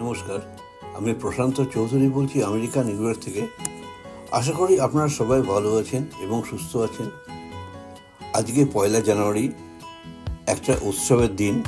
নমস্কার, আমি প্রশান্ত চৌধুরী বলছি আমেরিকা, নিউ ইয়র্ক থেকে। আশা করি আপনারা সবাই ভালো আছেন এবং সুস্থ আছেন। আজকে পয়লা জানুয়ারি, একটা উৎসবের দিন।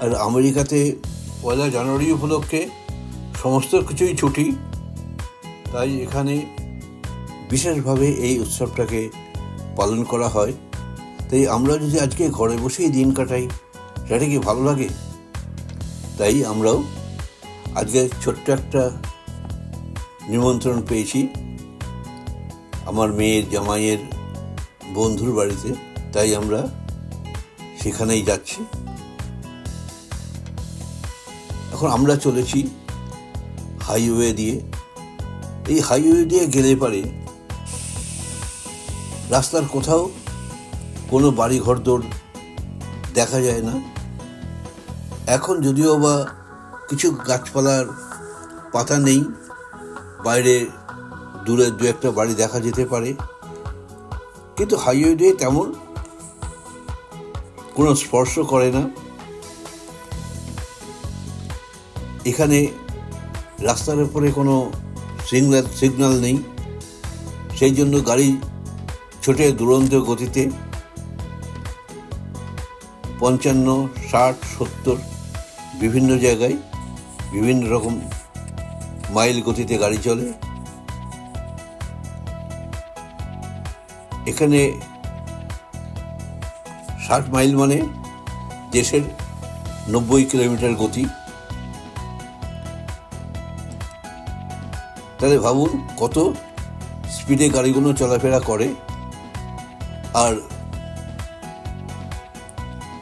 আর আমেরিকাতে পয়লা জানুয়ারি উপলক্ষে সমস্ত কিছুই ছুটি। তাই এখানে বিশেষভাবে এই উৎসবটাকে পালন করা হয়। তাই আমরা যদি আজকে ঘরে বসেই দিন কাটাই, সেটা কি ভালো লাগে? তাই আমরাও আজকে ছোট্ট একটা নিমন্ত্রণ পেয়েছি আমার মেয়ের জামাইয়ের বন্ধুর বাড়িতে, তাই আমরা সেখানেই যাচ্ছি। এখন আমরা চলেছি হাইওয়ে দিয়ে। এই হাইওয়ে দিয়ে গেলে পারে রাস্তার কোথাও কোনো বাড়ি ঘর ঘরদোর দেখা যায় না। এখন যদিও বা কিছু গাছপালার পাতা নেই। বাইরে দূরে দু একটা বাড়ি দেখা যেতে পারে। কিন্তু হাইওয়ে তেমন কোনো স্পর্শ করে না। এখানে রাস্তার উপরে কোনো সিগন্যাল সিগন্যাল নেই। সেই জন্য গাড়ি ছোটে দুরন্ত গতিতে পঞ্চান্ন, ষাট, সত্তর বিভিন্ন জায়গায় বিভিন্ন রকম মাইল গতিতে গাড়ি চলে। এখানে ষাট মাইল মানে দেশের নব্বই কিলোমিটার গতি। তাহলে ভাবুন কত স্পিডে গাড়িগুলো চলাফেরা করে। আর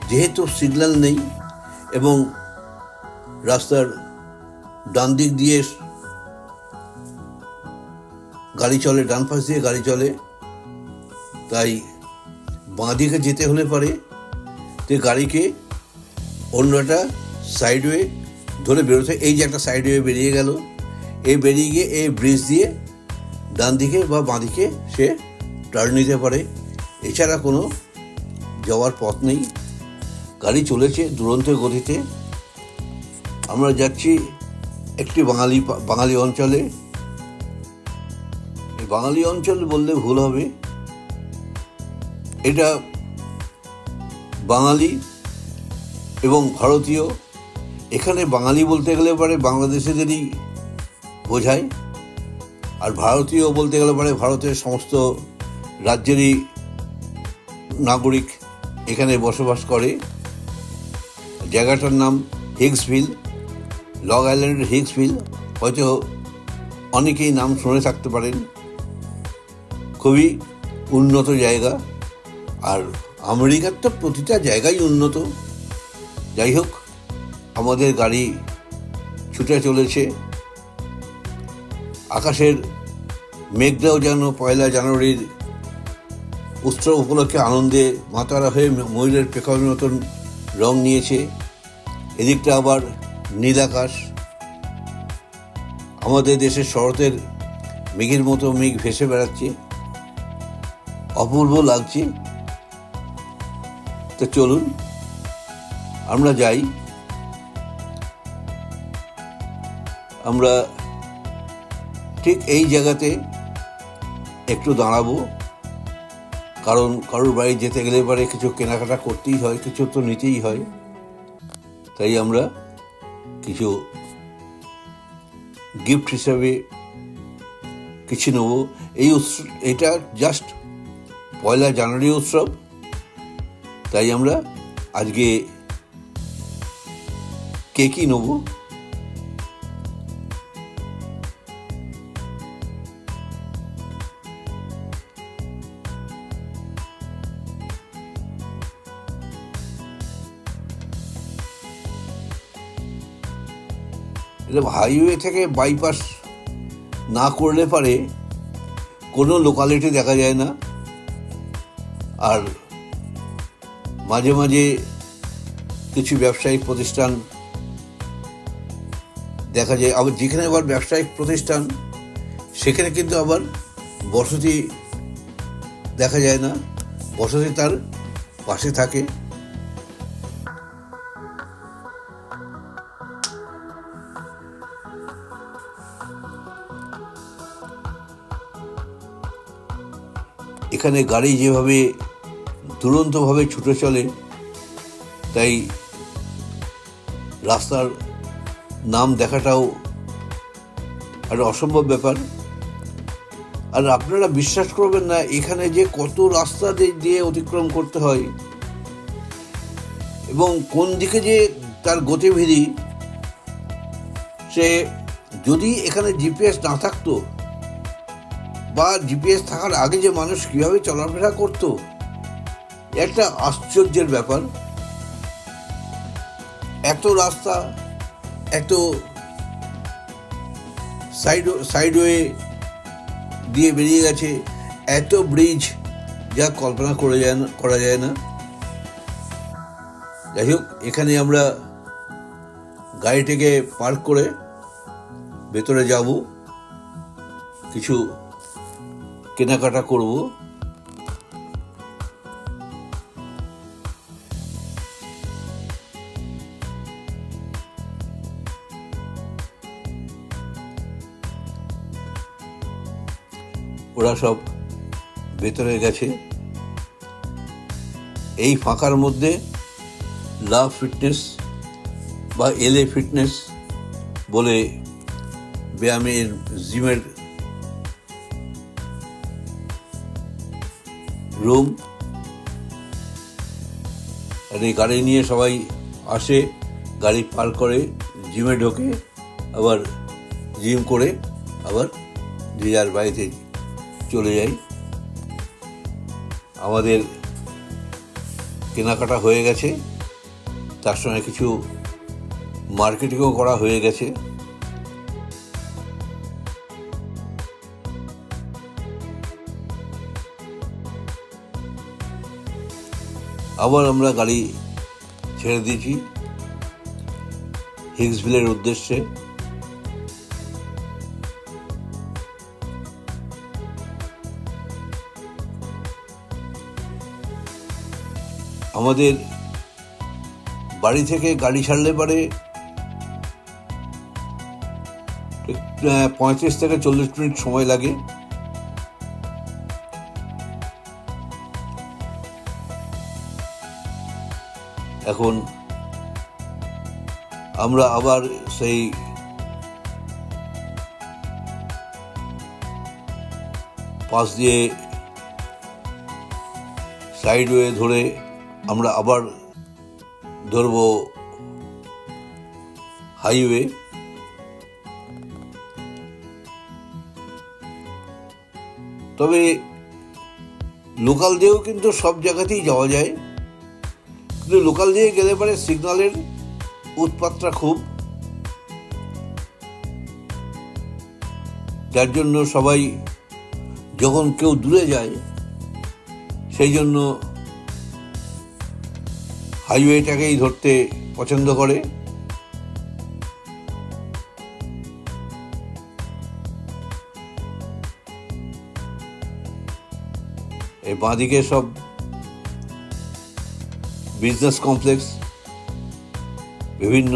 যেহেতু সিগন্যাল নেই এবং রাস্তার ডান দিক দিয়ে গাড়ি চলে, ডান পাশ দিয়ে গাড়ি চলে। তাই বাঁ দিকে যেতে হলে পারে। যে গাড়িকে অন্য একটা সাইডওয়ে ধরে বেরোতে, এই যে একটা সাইডওয়ে বেরিয়ে গেল। এই বেরিয়ে গিয়ে এই ব্রিজ দিয়ে ডান দিকে বা বাঁ দিকে সে টার্ন নিতে পারে। এছাড়া কোনো যাওয়ার পথ নেই। গাড়ি চলেছে দুরন্ত গতিতে। আমরা যাচ্ছি একটি বাঙালি বাঙালি অঞ্চলে। বাঙালি অঞ্চল বললে ভুল হবে। এটা বাঙালি এবং ভারতীয়। এখানে বাঙালি বলতে গেলে পারে বাংলাদেশিদেরই বোঝায়। আর ভারতীয় বলতে গেলে পারে ভারতের সমস্ত রাজ্যেরই নাগরিক এখানে বসবাস করে। জায়গাটার নাম হিগসভিল লং আইল্যান্ডের হিগসভিল হয়তো অনেকেই নাম শুনে থাকতে পারেন। খুবই উন্নত জায়গা। আর আমেরিকার তো প্রতিটা জায়গায় উন্নত। যাই হোক, আমাদের গাড়ি ছুটে চলেছে। আকাশের মেঘটাও যেন পয়লা জানুয়ারির উৎসব উপলক্ষে আনন্দে মাতারা হয়ে ময়ূরের পেখার মতন রং নিয়েছে। এদিকটা আবার নীল আকাশ আমাদের দেশের শরতের মেঘের মতো মেঘ ভেসে বেড়াচ্ছে। অপূর্ব লাগছে। তো চলুন, আমরা যাই। আমরা ঠিক এই জায়গাতে একটু দাঁড়াবো। কারণ কারোর বাড়ি যেতে গেলে পরে কিছু কেনাকাটা করতেই হয়, কিছু তো নিতেই হয়। তাই আমরা কিছু গিফট হিসাবে কিছু নেব। এই উৎসব এটা জাস্ট পয়লা জানুয়ারি উৎসব। তাই আমরা আজকে কেকই নেব। এটা হাইওয়ে থেকে বাইপাস না করলে পারে কোনো লোকালিটি দেখা যায় না। আর মাঝে মাঝে কিছু ব্যবসায়িক প্রতিষ্ঠান দেখা যায়, আবার যেখানে আবার ব্যবসায়িক প্রতিষ্ঠান, সেখানে কিন্তু আবার বসতি দেখা যায় না। বসতি তার পাশে থাকে। এখানে গাড়ি যেভাবে দুরন্তভাবে ছুটে চলে, তাই রাস্তার নাম দেখাটাও একটা অসম্ভব ব্যাপার। আর আপনারা বিশ্বাস করবেন না, এখানে যে কত রাস্তা দিয়ে- অতিক্রম করতে হয় এবং কোন দিকে যে তার গতিবিধি, সে যদি এখানে জিপিএস না থাকতো বা জিপিএস থাকার আগে যে মানুষ কীভাবে চলাফেরা করতো, একটা আশ্চর্যের ব্যাপার। এত রাস্তা, এত সাইড সাইডওয়ে দিয়ে বেরিয়ে গেছে, এত ব্রিজ যা কল্পনা করে যায় না, করা যায় না। যাই হোক, এখানে আমরা গাড়িটিকে পার্ক করে ভেতরে যাব। কিছু কেনাকাটা করব। ওরা সব ভেতরে গেছে। এই ফাঁকার মধ্যে লাভ ফিটনেস বা এলএ ফিটনেস বলে ব্যায়ামের জিমের রুম এই গাড়ি নিয়ে সবাই আসে, গাড়ি পার করে জিমে ঢোকে, আবার জিম করে, আবার যে যার বাড়িতে চলে যাই। আমাদের কেনাকাটা হয়ে গেছে, তার সঙ্গে কিছু মার্কেটিংও করা হয়ে গেছে। আবার আমরা গাড়ি ছেড়ে দিয়েছি হিক্সভিলের উদ্দেশ্যে। আমাদের বাড়ি থেকে গাড়ি ছাড়লে পরে পঁয়ত্রিশ থেকে চল্লিশ মিনিট সময় লাগে। এখন আমরা আবার সেই পাশ দিয়ে সাইডওয়ে ধরে আমরা আবার ধরবো হাইওয়ে তবে লোকাল দিয়েও কিন্তু সব জায়গাতেই যাওয়া যায়। কিন্তু লোকাল দিয়ে গেলে পরে সিগন্যালের উৎপাতটা খুব। যার জন্য সবাই যখন কেউ দূরে যায়, সেই জন্য হাইওয়েটাকেই ধরতে পছন্দ করে। এই বাঁদিকে সব বিজনেস কমপ্লেক্স, বিভিন্ন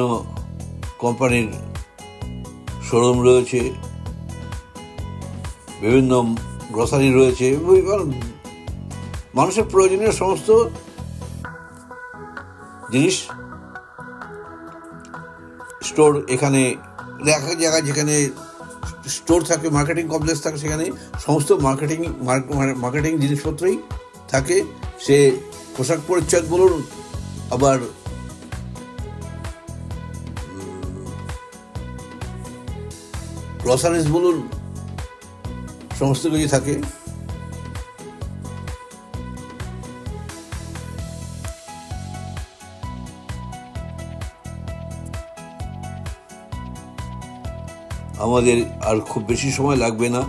কোম্পানির শোরুম রয়েছে, বিভিন্ন গ্রসারি রয়েছে মানুষের প্রয়োজনীয় সমস্ত জিনিস স্টোর এখানে এক এক জায়গায় যেখানে স্টোর থাকে, মার্কেটিং কমপ্লেক্স থাকে, সেখানে সমস্ত মার্কেটিং মার্কেটিং জিনিসপত্রই থাকে। সে পোশাক পরিচ্ছদ বলুন আবার গ্রসারিজ বলুন সমস্ত কিছু থাকে। আমাদের আর খুব বেশি সময় লাগবে না।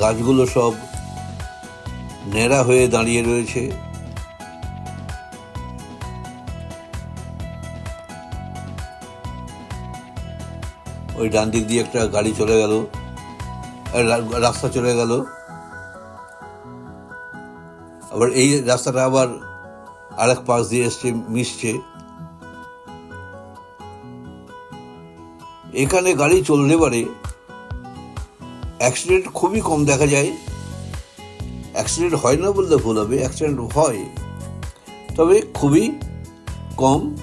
গাছগুলো সব ন্যাড়া হয়ে দাঁড়িয়ে রয়েছে। ওই ডান দিক দিয়ে একটা গাড়ি চলে গেল রাস্তা চলে গেল। আবার এই রাস্তাটা আবার আরেক পাশ দিয়ে এসছে, মিশছে। এখানে গাড়ি চললে পারে অ্যাক্সিডেন্ট খুবই কম দেখা যায়। অ্যাক্সিডেন্ট হয় না বললে ভুল হবে অ্যাক্সিডেন্ট হয়। তবে খুবই কম।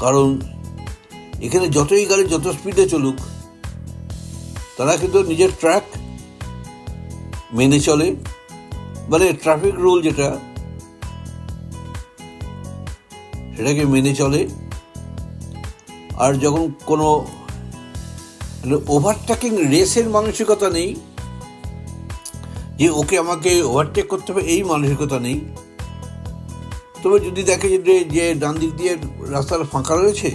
কারণ এখানে যতই গাড়ি যত স্পিডে চলুক, তারা কিন্তু নিজের ট্র্যাক মেনে চলে। মানে ট্রাফিক রুল যেটা, সেটাকে মেনে চলে। আর যখন কোনো ওভারটেকিং রেসের মানসিকতা নেই। যে ওকে আমাকে ওভারটেক করতে হবে, এই মানসিকতা নেই। তবে যদি দেখে যে যে ডান দিক দিয়ে রাস্তাটা ফাঁকা রয়েছে,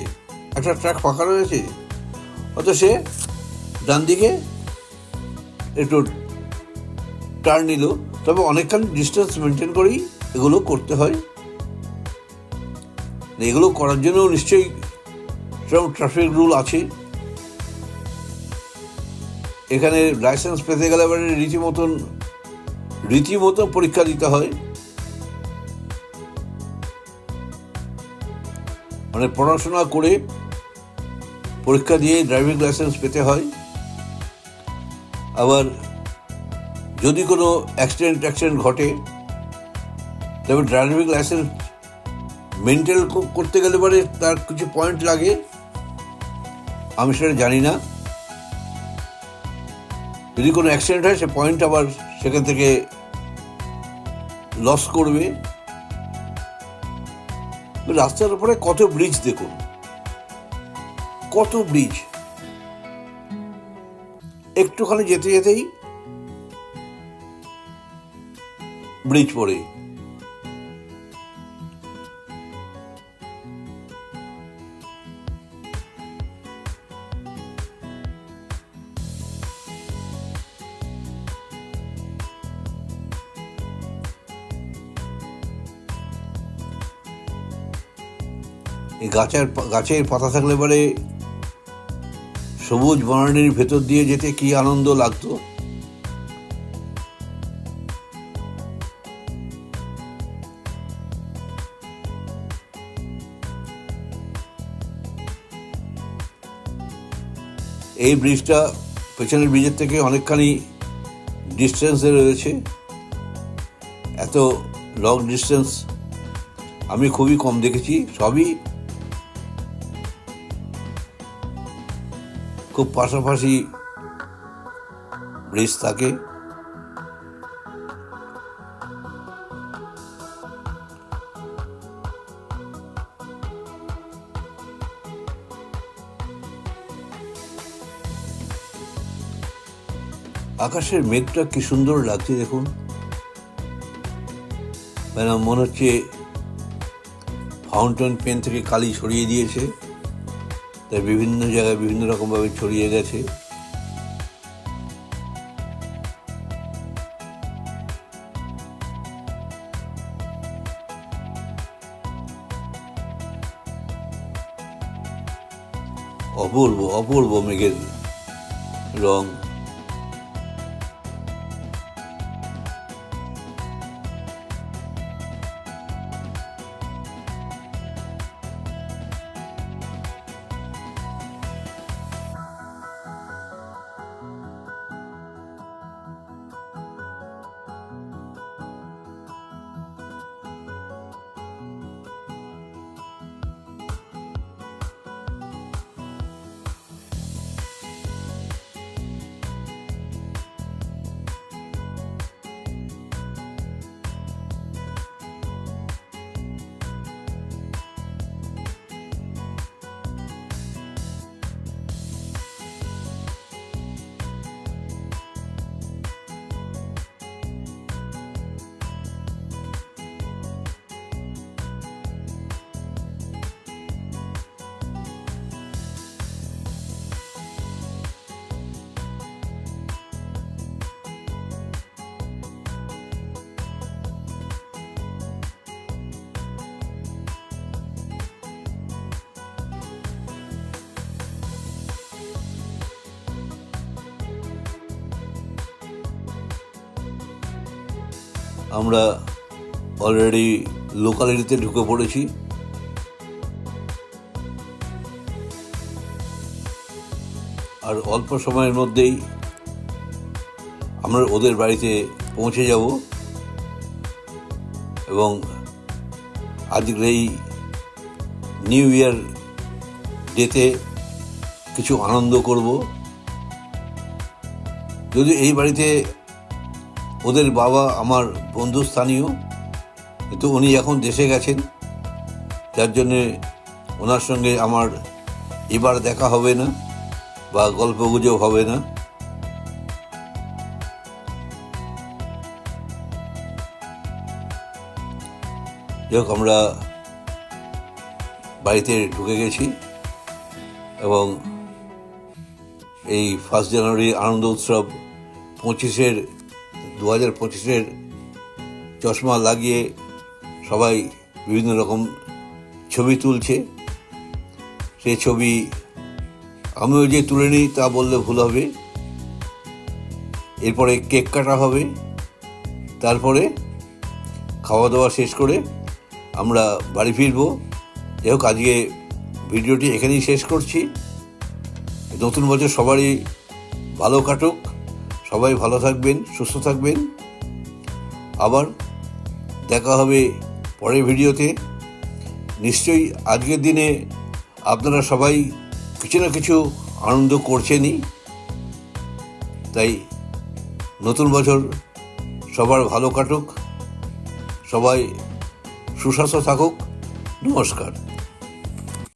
একটা ট্র্যাক ফাঁকা রয়েছে অত সে ডান দিকে একটু টার্ন নিল, তবে অনেকখানি ডিস্টেন্স মেনটেন করেই এগুলো করতে হয়। এগুলো করার জন্য নিশ্চয়ই ট্রাফিক রুল আছে। এখানে লাইসেন্স পেতে গেলে এবারে রীতিমতন, রীতিমতো পরীক্ষা দিতে হয়। মানে পড়াশোনা করে পরীক্ষা দিয়ে ড্রাইভিং লাইসেন্স পেতে হয়। আবার যদি কোনো অ্যাক্সিডেন্ট অ্যাক্সিডেন্ট ঘটে, তবে ড্রাইভিং লাইসেন্স মেনটেন করতে গেলে পরে তার কিছু পয়েন্ট লাগে। আমি সেটা জানি না। যদি কোনো অ্যাক্সিডেন্ট হয়, সে পয়েন্ট আবার সেখান থেকে লস করবে। রাস্তার উপরে কত ব্রিজ দেখুন। কত ব্রিজ একটুখানি যেতে যেতেই ব্রিজ পড়ে। এই গাছের গাছের পাতা থাকলে পরে সবুজ বনানীর ভেতর দিয়ে যেতে কি আনন্দ লাগতো? এই ব্রিজটা পেছনের ব্রিজের থেকে অনেকখানি ডিস্টেন্সে রয়েছে। এত লং ডিস্টেন্স আমি খুবই কম দেখেছি। সবই খুব পাশাপাশি ব্রিজ থাকে। আকাশের মেঘটা কি সুন্দর লাগছে দেখুন। মানে হচ্ছে ফাউন্টেন পেন থেকে কালি ছড়িয়ে দিয়েছে। তাই বিভিন্ন জায়গায় বিভিন্ন রকমভাবে ছড়িয়ে গেছে। অপূর্ব অপূর্ব মেঘের রং। আমরা অলরেডি লোকালিটিতে ঢুকে পড়েছি। আর অল্প সময়ের মধ্যেই আমরা ওদের বাড়িতে পৌঁছে যাব। এবং আজকের এই নিউ ইয়ার ডেতে কিছু আনন্দ করব। যদি এই বাড়িতে ওদের বাবা আমার বন্ধু স্থানীয়, কিন্তু উনি এখন দেশে গেছেন। যার জন্যে ওনার সঙ্গে আমার এবার দেখা হবে না বা গল্পগুজব হবে না। যাই আমরা বাড়িতে ঢুকে গেছি এবং এই ফার্স্ট জানুয়ারি আনন্দ উৎসব পঁচিশের দু হাজার পঁচিশের চশমা লাগিয়ে সবাই বিভিন্ন রকম ছবি তুলছে। সে ছবি আমিও যে তুলে নিই তা বললে ভুল হবে। এরপরে কেক কাটা হবে। তারপরে খাওয়া দাওয়া শেষ করে আমরা বাড়ি ফিরবো। যাই হোক, আজকে ভিডিওটি এখানেই শেষ করছি। নতুন বছর সবারই ভালো কাটুক। সবাই ভালো থাকবেন, সুস্থ থাকবেন। আবার দেখা হবে পরের ভিডিওতে। নিশ্চয়ই আজকের দিনে আপনারা সবাই কিছু না কিছু আনন্দ করছেনই। তাই নতুন বছর সবার ভালো কাটুক, সবাই সুস্বাস্থ্য থাকুক। নমস্কার।